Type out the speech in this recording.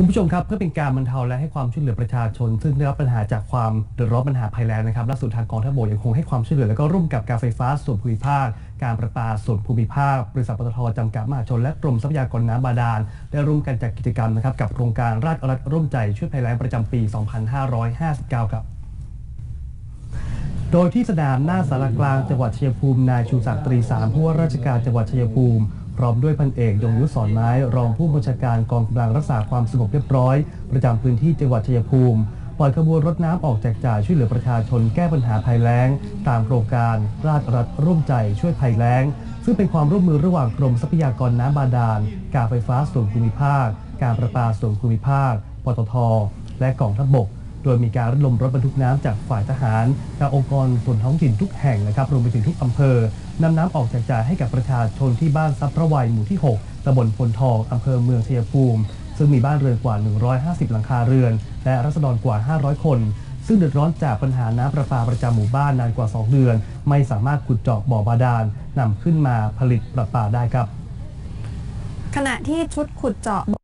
คุณผู้ชมครับเพื่อเป็นการบรรเทาและให้ความช่วยเหลือประชาชน ซึ่งได้รับปัญหาจากความเดือดร้อนปัญหาภัยแล้งนะครับล่าสุดทางกองทัพบกยังคงให้ความช่วยเหลือและก็ร่วมกับการไฟฟ้าส่วนภูมิภาค การประปาส่วนภูมิภาค บริษัทปตทจำกัดมหาชนและกรมทรัพยากรน้ำบาดาลได้ร่วมกันจัดกิจกรรมนะครับกับโครงการราชรัฐร่วมใจช่วยภัยแล้งประจำปี 2559 ครับโดยที่สนามหน้าสารกลางจังหวัดชัยภูมินายชูศักดิ์ตรีสามผู้ว่าราชการจังหวัดชัยภูมิ พร้อมด้วยพันเอกยงยุทธสอนไม้รองผู้บัญชาการกองกำลังรักษาความสงบเรียบร้อย ประจำพื้นที่จังหวัดชัยภูมิปล่อยขบวนรถน้ำออกแจกจ่ายช่วยเหลือประชาชนแก้ปัญหาภัยแล้ง ตามโครงการราชรัฐร่วมใจช่วยภัยแล้ง ซึ่งเป็นความร่วมมือระหว่างกรมทรัพยากรน้ำบาดาล การไฟฟ้าส่วนภูมิภาค การประปาส่วนภูมิภาค ปตท และกองทัพบก โดยมีการระดมรถบรรทุกน้ำจากฝ่ายทหารจากองค์กรส่วนท้องถิ่นทุกแห่งนะครับรวมไปถึงทุกอำเภอ นำน้ำออกแจกจ่ายให้กับประชาชนที่บ้านซับพระวัยหมู่ที่ 6 ตำบลพลทองอำเภอเมืองชัยภูมิ ซึ่งมีบ้านเรือนกว่า 150 หลังคาเรือน และรัษฎรกว่า 500 คน ซึ่งเดือดร้อนจากปัญหาน้ำประปาประจำหมู่บ้านนานกว่า 2 เดือน ไม่สามารถขุดเจาะบ่อบาดาลนำขึ้นมาผลิตประปาได้ครับ ขณะที่ชุดขุดเจาะ